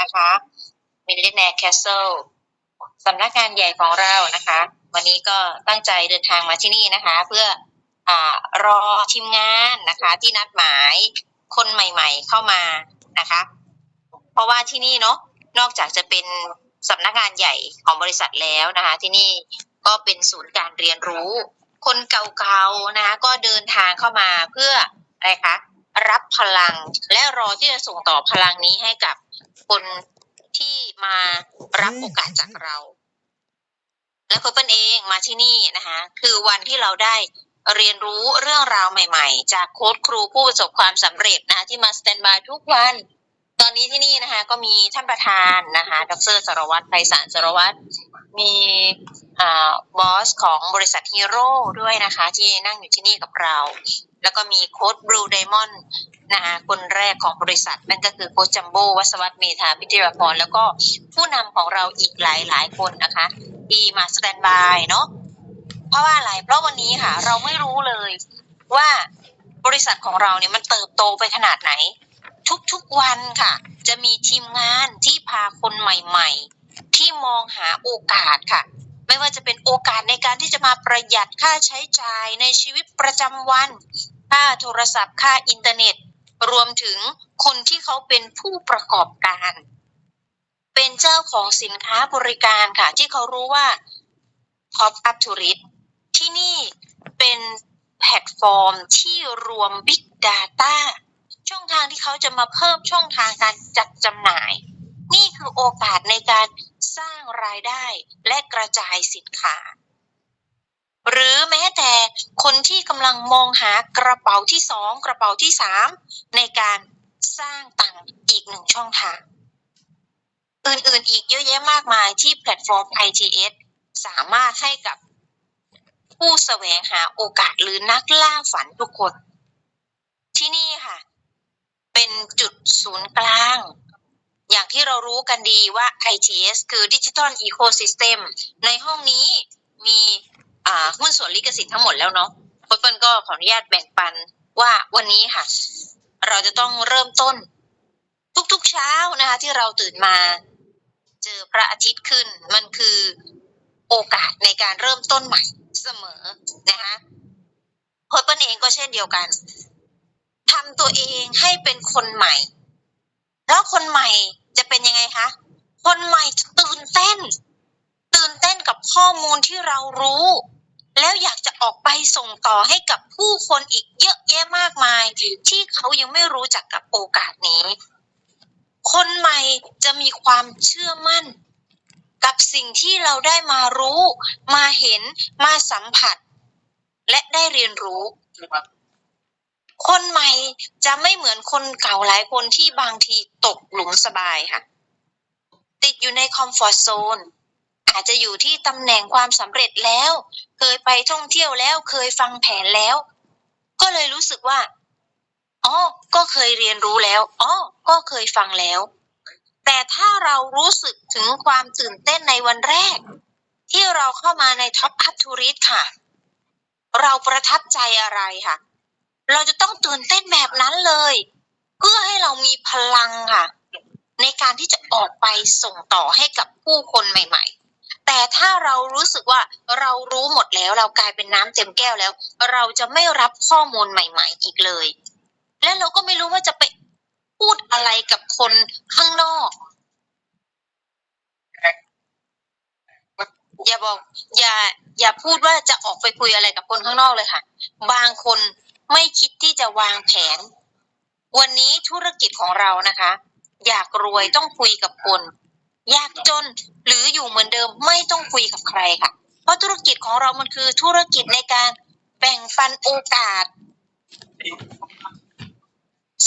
นะคะมิลเลนแนร์แคสเซิลสำนักงานใหญ่ของเรานะคะ วันนี้ก็ตั้งใจเดินทางมาที่นี่นะคะ เพื่ออรอทีมงานนะคะ ที่นัดหมายคนใหม่ๆเข้ามานะคะ เพราะว่าที่นี่เนาะนอกจากจะเป็นสำนักงานใหญ่ของบริษัทแล้วนะคะ ที่นี่ก็เป็นศูนย์การเรียนรู้ คนเก่าๆนะคะ ก็เดินทางเข้ามาเพื่ออะไรคะ รับพลัง และรอที่จะส่งต่อพลังนี้ให้กับคนที่มารับโอกาสจากเรา และเพื่อนเองมาที่นี่นะคะคือวันที่เราได้เรียนรู้เรื่องราวใหม่ ๆ จากโค้ชครูผู้ประสบความสำเร็จนะคะที่มาสแตนบายทุกวัน ตอนนี้ที่นี่นะคะ ก็มีท่านประธานนะคะ ดรสรวัตรไพศาลสรวัตรมีอบอสของบริษัทฮีโร่ด้วยนะคะ ที่นั่งอยู่ที่นี่กับเรา แล้วก็มีโค้ดบลูไดมอนด์นะคะคนแรกของบริษัท นั่นก็คือโค้ชจัมโบ้วัสวัตเมธาพิทยาพรแล้วก็ผู้นำของเราอีกหลายๆคนนะคะที่มาสแตนบายเนาะเพราะว่าอะไร เพราะวันนี้ค่ะ เราไม่รู้เลยว่าบริษัทของเราเนี่ยมันเติบโตไปขนาดไหน ทุกๆวันค่ะ จะมีทีมงานที่พาคนใหม่ ๆ ที่มองหาโอกาสค่ะ ไม่ว่าจะเป็นโอกาสในการที่จะมาประหยัดค่าใช้จ่ายในชีวิตประจำวัน ค่าโทรศัพท์ ค่าอินเทอร์เน็ต รวมถึงคนที่เขาเป็นผู้ประกอบการ เป็นเจ้าของสินค้าบริการค่ะ ที่เขารู้ว่า Top Up to r i ที่นี่เป็นแพลตฟอร์มที่รวม Big Data ช่องทางที่เขาจะมาเพิ่มช่องทางการจัดจำหน่าย นี่คือโอกาสในการสร้างรายได้และกระจายสินค้า หรือแม้แต่คนที่กำลังมองหากระเป๋าที่สองกระเป๋าที่สามในการสร้างตังอีกหนึ่งช่องทาง อื่นๆอีกเยอะแยะมากมายที่แพลตฟอร์ม ITS สามารถให้กับผู้แสวงหาโอกาสหรือนักล่าฝันทุกคน ที่นี่ค่ะ เป็นจุดศูนย์กลาง อย่างที่เรารู้กันดีว่า ITS คือ Digital Ecosystem ในห้องนี้มีหุ้นส่วนลิขสิทธิ์ทั้งหมดแล้วเนาะเปิ้ลก็ขออนุญาตแบ่งปันว่าวันนี้ค่ะ เราจะต้องเริ่มต้น ทุกๆเช้านะคะ ที่เราตื่นมา เจอพระอาทิตย์ขึ้น มันคือโอกาสในการเริ่มต้นใหม่เสมอนะคะเปิ้ลเองก็เช่นเดียวกัน ทำตัวเองให้เป็นคนใหม่ แล้วคนใหม่จะเป็นยังไงคะ คนใหม่จะตื่นเต้น ตื่นเต้นกับข้อมูลที่เรารู้ แล้วอยากจะออกไปส่งต่อให้กับผู้คนอีกเยอะแยะมากมาย ที่เขายังไม่รู้จักกับโอกาสนี้ คนใหม่จะมีความเชื่อมั่น กับสิ่งที่เราได้มารู้ มาเห็นมาสัมผัส และได้เรียนรู้ คนใหม่จะไม่เหมือนคนเก่าหลายคนที่บางทีตกหลุมสบายค่ะ ติดอยู่ในคอมฟอร์ z โซนอาจจะอยู่ที่ตำแหน่งความสำเร็จแล้ว เคยไปท่องเที่ยวแล้วเคยฟังแผนแล้ว ก็เลยรู้สึกว่าอ๋อก็เคยเรียนรู้แล้วอ๋อก็เคยฟังแล้ว แต่ถ้าเรารู้สึกถึงความตื่นเต้นในวันแรก ที่เราเข้ามาในท็อปอัพทูริสค่ะ เราประทับใจอะไรค่ะ เราจะต้องตื่นเต้นแบบนั้นเลย เพื่อให้เรามีพลังค่ะ ในการที่จะออกไปส่งต่อให้กับผู้คนใหม่ ๆ แต่ถ้าเรารู้สึกว่าเรารู้หมดแล้วเรากลายเป็นน้ำเต็มแก้วแล้ว เราจะไม่รับข้อมูลใหม่ ๆ อีกเลย และเราก็ไม่รู้ว่าจะไปพูดอะไรกับคนข้างนอก อย่าบอก อย่า อย่าพูดว่าจะออกไปคุยอะไรกับคนข้างนอกเลยค่ะ บางคน ไม่คิดที่จะวางแผน วันนี้ธุรกิจของเรานะคะ อยากรวยต้องคุยกับคน อยากจนหรืออยู่เหมือนเดิมไม่ต้องคุยกับใครค่ะ เพราะธุรกิจของเรามันคือธุรกิจในการแบ่งปันโอกาส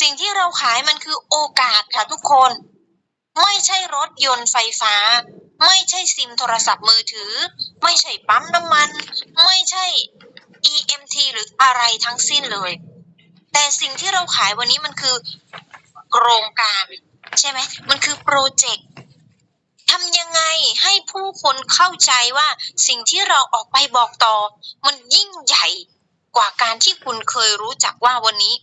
สิ่งที่เราขายมันคือโอกาสค่ะทุกคน ไม่ใช่รถยนต์ไฟฟ้า ไม่ใช่ซิมโทรศัพท์มือถือ ไม่ใช่ปั๊มน้ำมัน ไม่ใช่ EMT หรืออะไรทั้งสิ้นเลย แต่สิ่งที่เราขายวันนี้มันคือโครงการใช่ไหมมันคือโปรเจกต์ทำยังไงให้ผู้คนเข้าใจว่าสิ่งที่เราออกไปบอกต่อ มันยิ่งใหญ่กว่าการที่คุณเคยรู้จักว่าวันนี้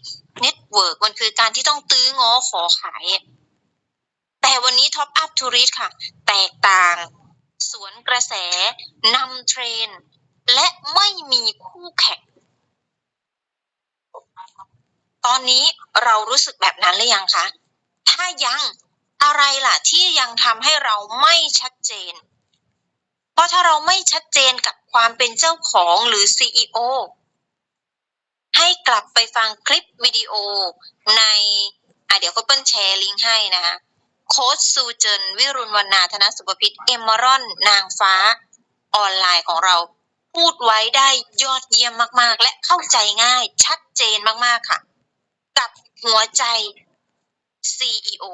เน็ตเวิร์กมันคือการที่ต้องตื้อง้อขอขาย แต่วันนี้ท็อปอัพทูริสค่ะ แตกต่าง สวนกระแสนำเทรน และไม่มีคู่แข่ง ตอนนี้เรารู้สึกแบบนั้นหรือยังคะ ถ้ายังอะไรล่ะที่ยังทำให้เราไม่ชัดเจน เพราะถ้าเราไม่ชัดเจนกับความเป็นเจ้าของหรือ CEO ให้กลับไปฟังคลิปวิดีโอในอะเดี๋ยวก็เปิ้ลแชร์ลิงก์ให้นะคะโค้ชซูเจนวิรุณวรรณาธนสุภพิษเอมมารอน นางฟ้าออนไลน์ของเรา พูดไว้ได้ยอดเยี่ยมมาก ๆ และเข้าใจง่าย ชัดเจนมาก ๆ ค่ะ กับหัวใจ CEO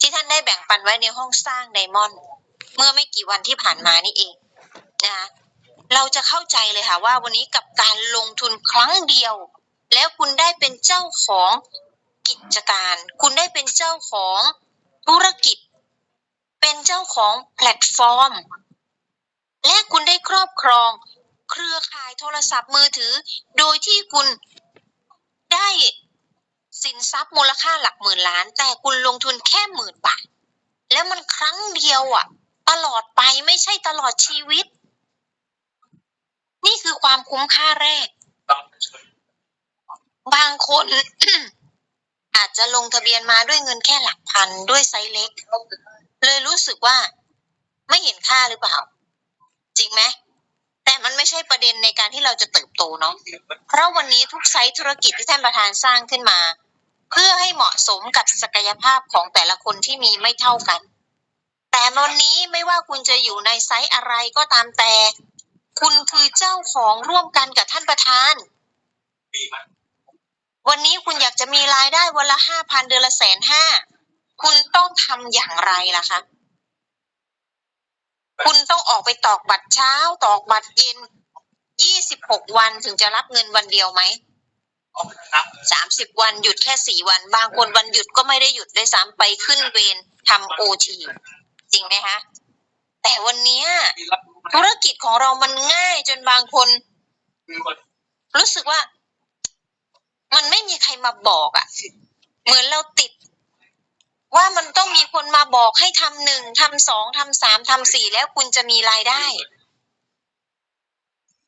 ที่ท่านได้แบ่งปันไว้ในห้องสร้างไดมอนด์เมื่อไม่กี่วันที่ผ่านมานี่เองนะคะเราจะเข้าใจเลยค่ะว่าวันนี้กับการลงทุนครั้งเดียว แล้วคุณได้เป็นเจ้าของกิจการ คุณได้เป็นเจ้าของธุรกิจ เป็นเจ้าของแพลตฟอร์ม และคุณได้ครอบครอง เครือข่ายโทรศัพท์มือถือ โดยที่คุณได้สินทรัพย์มูลค่าหลักหมื่นล้าน แต่คุณลงทุนแค่หมื่นบาท แล้วมันครั้งเดียวอะ ตลอดไปไม่ใช่ตลอดชีวิต นี่คือความคุ้มค่าแรก บางคน อาจจะลงทะเบียนมาด้วยเงินแค่หลักพันด้วยไซส์เล็ก เลยรู้สึกว่า ไม่เห็นค่าหรือเปล่า จริงไหมแต่มันไม่ใช่ประเด็นในการที่เราจะเติบโตเนาะเพราะวันนี้ทุกไซต์ธุรกิจที่ท่านประธานสร้างขึ้นมา เพื่อให้เหมาะสมกับศักยภาพของแต่ละคนที่มีไม่เท่ากัน แต่วันนี้ไม่ว่าคุณจะอยู่ในไซต์อะไรก็ตามแต่ คุณคือเจ้าของร่วมกันกับท่านประธานวันนี้คุณอยากจะมีรายได้วันละห้าพันเดือนละแสนห้า คุณต้องทำอย่างไรล่ะคะ คุณต้องออกไปตอกบัตรเช้าตอกบัตรเย็นยี่สิบหกวันถึงจะรับเงินวันเดียวไหมสามสิบวันหยุดแค่สี่วัน บางคนวันหยุดก็ไม่ได้หยุดด้วยซ้ำไปขึ้นเวรทำโอทีจริงไหมคะแต่วันนี้ธุรกิจของเรามันง่ายจนบางคน รู้สึกว่า มันไม่มีใครมาบอกอะ่ะ เหมือนเราติด ว่ามันต้องมีคนมาบอกให้ทำหนึ่งทำสองทำสามทำสี่แล้วคุณจะมีรายได้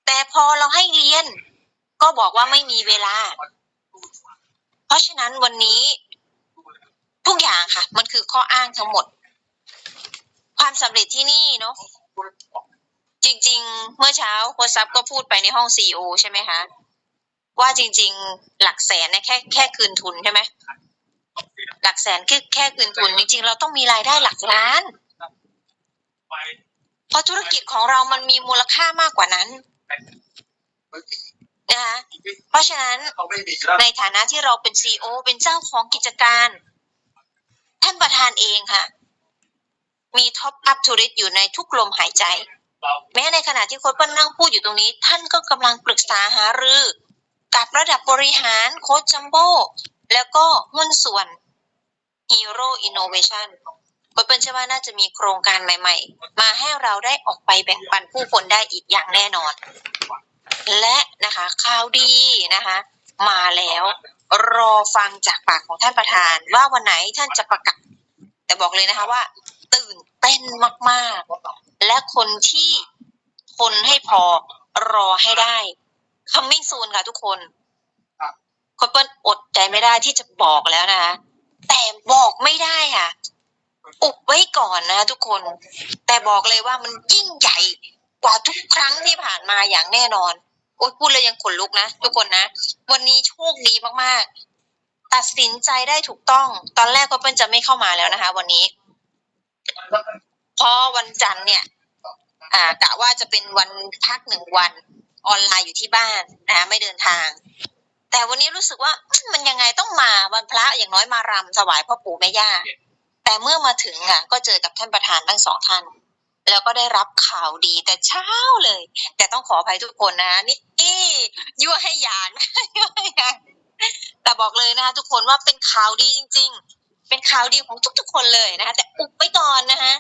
แต่พอเราให้เรียน ก็บอกว่าไม่มีเวลา เพราะฉะนั้นวันนี้ ทุกอย่างค่ะ มันคือข้ออ้างทั้งหมด ความสำเร็จที่นี่เนาะจริง ๆ เมื่อเช้าโค้ชซับก็พูดไปในห้องซีอใช่ไหมคะว่าจริง ๆ หลักแสนเนี่ยแค่แค่คืนทุนใช่ไหม หลักแสนคือแค่คืนทุนจริงๆ เราต้องมีรายได้หลักล้าน เพราะธุรกิจของเรามันมีมูลค่ามากกว่านั้นนะคะเพราะฉะนั้นในฐานะที่เราเป็นซีอเป็นเจ้าของกิจการ ท่านประธานเองค่ะ มีท็อปอัพทูริสอยู่ในทุกลมหายใจ แม้ในขณะที่โค้ชเปิ้ลนั่งพูดอยู่ตรงนี้ ท่านก็กำลังปรึกษาหารือ กับระดับบริหารโค้ชจัมโบ้แล้วก็หุ้นส่วน Hero Innovation โค้ชเปิ้ลเชื่อว่าน่าจะมีโครงการใหม่ ๆ มาให้เราได้ออกไปแบ่งปันผู้คนได้อีกอย่างแน่นอน และนะคะข่าวดีนะคะ มาแล้วรอฟังจากปากของท่านประธาน ว่าวันไหนท่านจะประกาศแต่บอกเลยนะคะว่า ตื่นเต้นมากๆ และคนที่ทนให้พอรอให้ได้ coming soon ค่ะทุกคนคนเปิ้ลอดใจไม่ได้ที่จะบอกแล้วนะคะ แต่บอกไม่ได้ค่ะ อุบไว้ก่อนนะทุกคน แต่บอกเลยว่ามันยิ่งใหญ่กว่าทุกครั้งที่ผ่านมาอย่างแน่นอน โอ๊ยพูดเลยยังขนลุกนะ ทุกคนนะ วันนี้โชคดีมากๆ ตัดสินใจได้ถูกต้อง ตอนแรกก็เปิ้ลจะไม่เข้ามาแล้วนะคะ วันนี้ พอวันจันทร์เนี่ย อ่ากะว่าจะเป็นวันพักหนึ่งวันออนไลน์อยู่ที่บ้านนะคะไม่เดินทาง แต่วันนี้รู้สึกว่ามันยังไงต้องมาวันพระอย่างน้อยมารำถวายพ่อปู่แม่ย่า แต่เมื่อมาถึงอะ ก็เจอกับท่านประธานทั้งสองท่าน แล้วก็ได้รับข่าวดีแต่เช้าเลย แต่ต้องขออภัยทุกคนนะนี่ยั่วให้ยานยั่วให้ยากแต่บอกเลยนะคะทุกคนว่าเป็นข่าวดีจริง ๆ เป็นข่าวดีของทุกๆ คนเลยนะคะแต่อุบไว้ก่อนนะคะ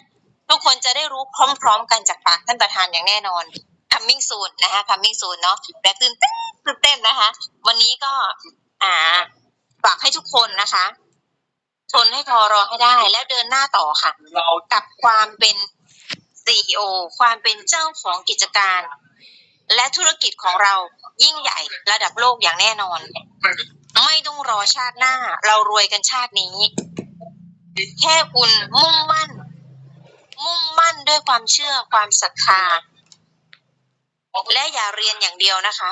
ทุกคนจะได้รู้พร้อม ๆ กันจากปากท่านประธานอย่างแน่นอน coming soon นะคะ coming soon เนาะแต่ตื่นเต้น ตื่นเต้นนะคะ วันนี้ก็ อ่าฝากให้ทุกคนนะคะทนให้พอรอให้ได้ แล้วเดินหน้าต่อค่ะ กับความเป็นซีอความเป็นเจ้าของกิจการ และธุรกิจของเรายิ่งใหญ่ระดับโลกอย่างแน่นอน ไม่ต้องรอชาติหน้า เรารวยกันชาตินี้ แค่คุณมุ่งมั่น มุ่งมั่นด้วยความเชื่อความศรัทธาและอย่าเรียนอย่างเดียวนะคะ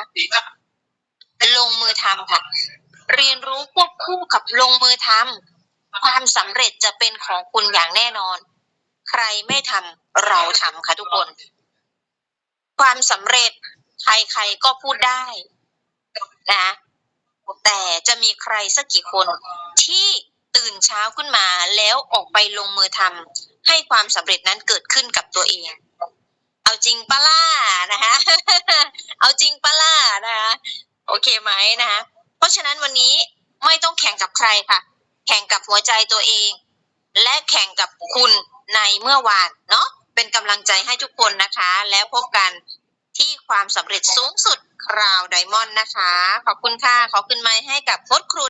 ลงมือทำค่ะ เรียนรู้ควบคู่กับลงมือทำความสำเร็จจะเป็นของคุณอย่างแน่นอน ใครไม่ทำเราทำค่ะทุกคน ความสำเร็จใครๆก็พูดได้นะแต่จะมีใครสักกี่คนที่ตื่นเช้าขึ้นมาแล้วออกไปลงมือทำให้ความสำเร็จนั้นเกิดขึ้นกับตัวเอง เอาจริงปะล่านะคะ เอาจริงปะล่ะ เคไหมนะคะเพราะฉะนั้นวันนี้ไม่ต้องแข่งกับใครค่ะ แข่งกับหัวใจตัวเอง และแข่งกับคุณในเมื่อวานเนาะเป็นกำลังใจให้ทุกคนนะคะ แล้วพบกันที่ความสำเร็จสูงสุดคราวไดมอนด์นะคะ ขอบคุณค่ะ ขอขึ้นไม้ให้กับโค้ชครู